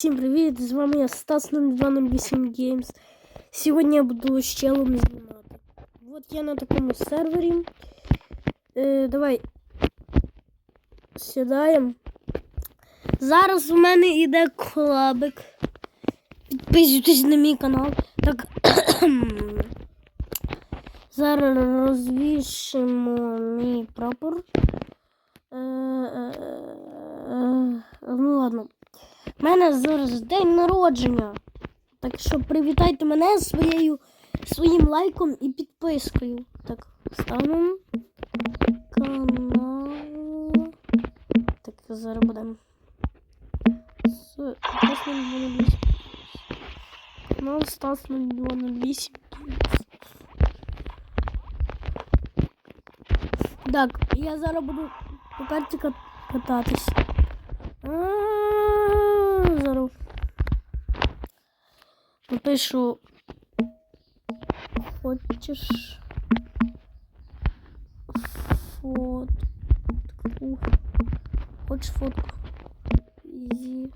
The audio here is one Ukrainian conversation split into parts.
Всім привіт! З вами я Стас 0208 Games. Сьогодні я буду з челом знімати. От я на такому сервері. Е, давай сідаємо. Зараз у мене йде колабик. Підписуйтесь на мій канал. Так. Зараз розвішимо мій прапор. Е, е, е, ну ладно. У мене зараз день народження. Так що привітайте мене своєю, своїм лайком і підпискою. Так, ставимо канал. Так, зараз будемо. С- Стас 028. Канал Стас 028. Так, я зараз буду по карті кататись. А, Зараз. Напишу. Хочеш фотку? Хочеш фотку? Зі?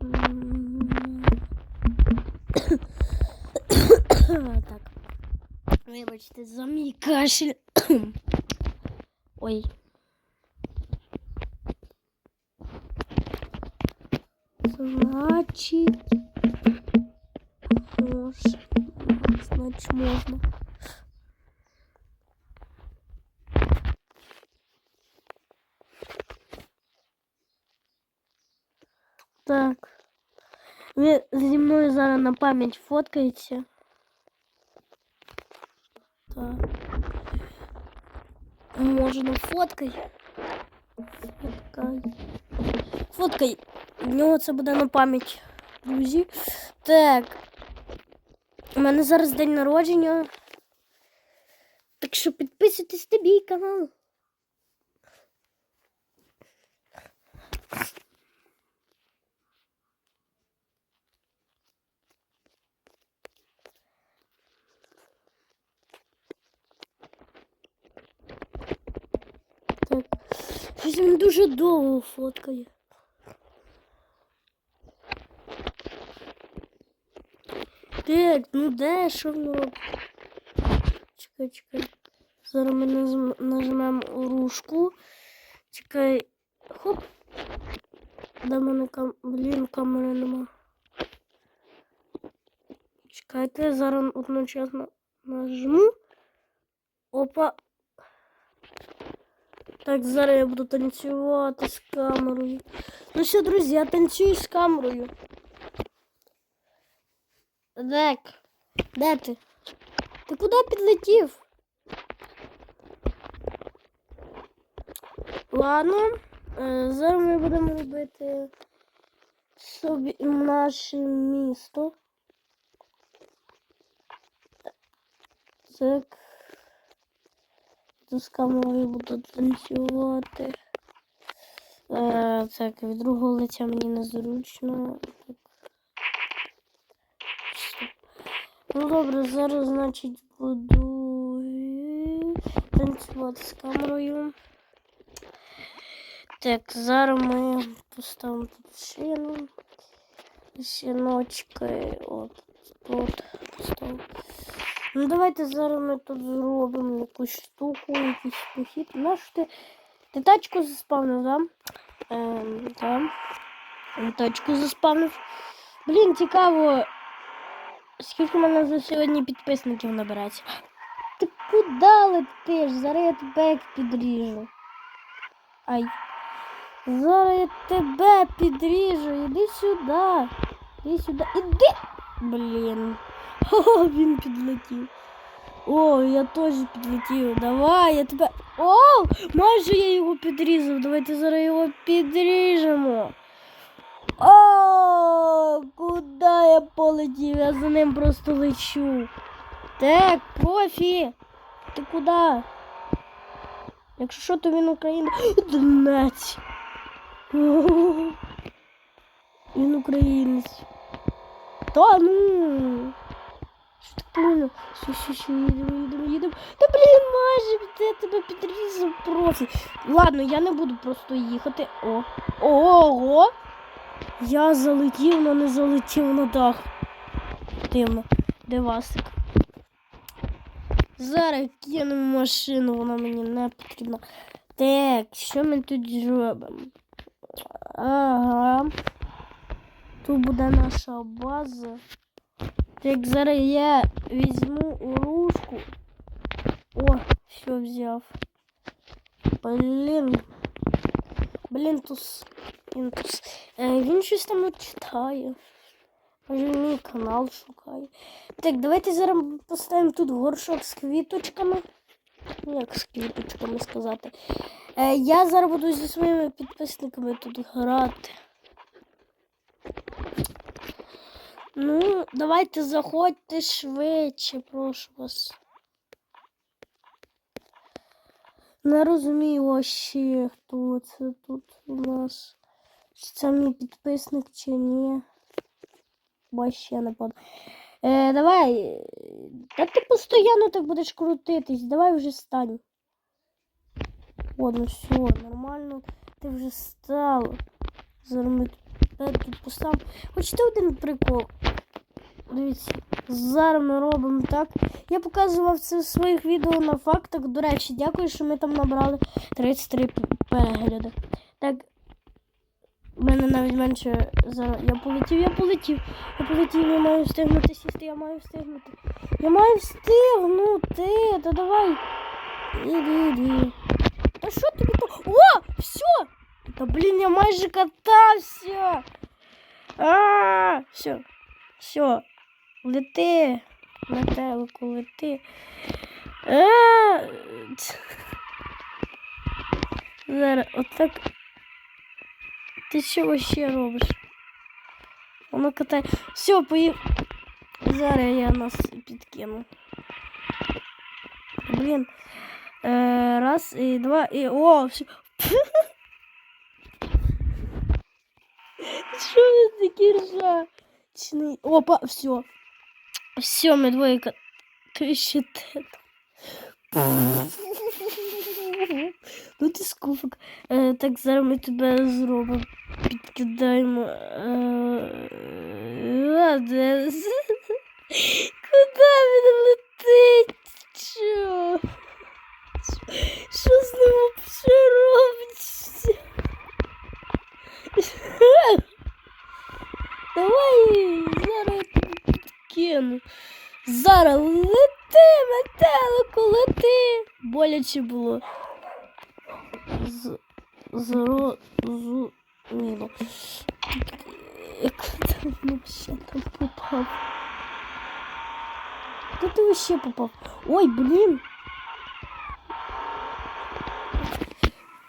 Так. Вибачте, за мій кашель. Ой. Значить, можна. Значить, можна. Так. Ви зі мною зараз на пам'ять фоткаєте. Так. Можна фоткай. Фоткай. Фоткай. У нього це буде на пам'ять, друзі. Так. У мене зараз день народження. Так що підписуйтесь на мій канал. Так. Щось він дуже довго фоткає. Так, ну де, що воно робить? Чекай, чекай. Зараз ми нажм- нажмемо рушку. Чекай. Хоп. Де мене кам... Блін, камери нема. Чекайте, зараз одночасно нажму. Опа. Так, зараз я буду танцювати з камерою. Ну що, друзі, я танцюю з камерою. Дек, де ти? Ти куди підлетів? Ладно, е, зараз ми будемо робити собі наше місто. Так. З камерою буду танцювати. Е, так, від другого лиця мені незручно. Так. Ну добре, зараз, значить, буду е, танцювати з камерою. Так, зараз ми поставимо тут шину. Шиночки. От тут поставимо. Ну давайте зараз ми тут зробимо якусь штуку, якийсь похід. Наш ти, ти тачку заспавнив, да? Ем, да. Я Тачку заспавнив. Блін, цікаво. Скільки в мене за сьогодні підписників набирається? Ти куди летиш? Зараз я тебе як підріжу. Ай. Зараз я тебе підріжу. Іди сюди. Іди сюди. Іди. Блін. О, він підлетів. О, я теж підлетів. Давай, я тебе. О! Майже я його підрізав. Давайте зараз його підріжемо. О, куди я полетів? Я за ним просто лечу. Так, профі. Ти куди? Якщо що, то він Україна. Донець. Він українець. Та ну. Що так повинно? Що, що, що, їдемо, їдемо, їдемо. Та блін, майже я тебе підрізав профі. Ладно, я не буду просто їхати. О. Ого. Я залетів, але не залетів на дах. Дивно. Де Васик? Зараз кинемо машину, вона мені не потрібна. Так, що ми тут зробимо? Ага. Тут буде наша база. Так, зараз я візьму оружку. О, все взяв. Блін. Блін, тус. Він. Е, він щось там от читає. Може мій канал шукає. Так, давайте зараз поставимо тут горшок з квіточками. Ну, Як з квіточками сказати. Е, я зараз буду зі своїми підписниками тут грати. Ну, давайте заходьте швидше, прошу вас. Не розумію вообще, хто це тут у нас. Чи це мій підписник чи ні. Вообще не пам'ятаю. Е, давай. Та ти постійно так будеш крутитись. Давай вже стань. О, ну все, нормально. Ти вже стала. Зараз ми тут поставимо. Хочете один прикол? Дивіться, зараз ми робимо так. Я показував це в своїх відео на фактах. До речі, дякую, що ми там набрали 33 п- перегляди. Так. У мене навіть менше зараз. Я полетів, я полетів. Я полетів, я маю встигнути сісти, я маю встигнути. Я маю встигнути. Та давай. Іди, іди. Та що тобі то? О! Все! Та блін, я майже катався. А, все. Все. Лети. Метелику, лети. А, ц- Зараз, отак. Ти що ще робиш? Воно катає. Все, поїв. Зараз я нас підкину. Блін. Е, раз і два і. О, все. Що ви такі ржачні? Опа, все. Все, ми двоє ка- Ну ти скуфик. Е, так, зараз ми тебе зробимо. Підкидаємо. Е, де Куди він летить? Що? Що з ним вообще робиться? Давай зараз підкину. Зараз лети, метелику, лети. Боляче було. З... Зрозуміло. Як там вообще там попав? Де ти вообще попав? Ой, блін.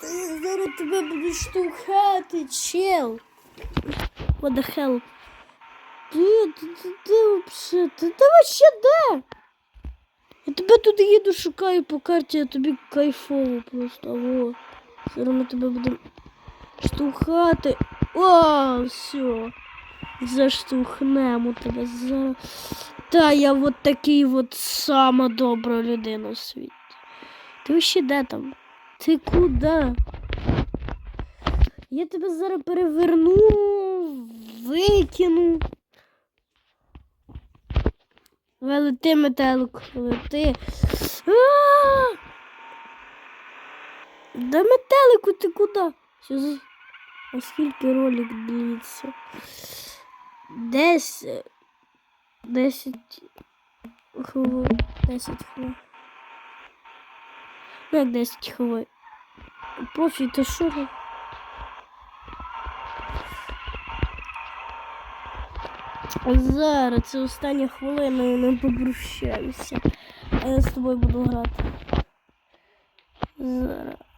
Та я зараз тебе буду штовхати, чел. What the hell? Ти, ти, ти, ти вообще, ти, ти вообще де? Я тебе тут їду, шукаю по карті, а тобі кайфово просто. Во. Зараз ми тебе будемо штовхати. О, все. Заштовхнемо тебе зараз. Та я от такий от сама добра людина у світі. Ти ще де там? Ти куди? Я тебе зараз переверну, викину. Ви лети, метелик, лети. А! Да метелику ти куди? Що скільки ролик длиться? Десь... Десять хвилин. Десять хвилин. Ну, як десять хвилин. Профі, ти що? Зараз це остання хвилина і не попрощаюся. А я з тобою буду грати. Зараз.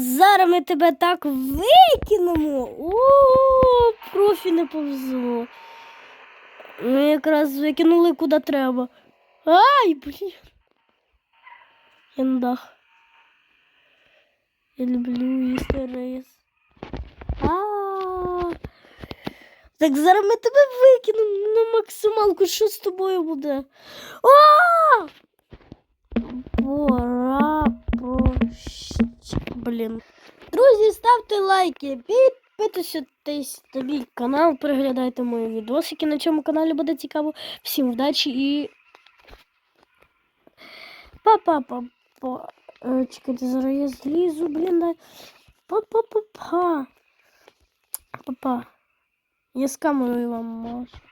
Зараз ми тебе так викинемо. О, профі не повезло. Ми якраз викинули куди треба. Ай, блін. Я на дах. Я люблю їсти рис. А. Так зараз ми тебе викинемо на максималку. Що з тобою буде? А! пора прощ... Блін. Друзі, ставте лайки, підписуйтесь на мій канал, переглядайте мої відосики на цьому каналі буде цікаво. Всім вдачі і. Па-па-па-па. Е, Чекайте, зараз я злізу, блін. Па-па-па-па. Па-па. Я з камерою вам можу.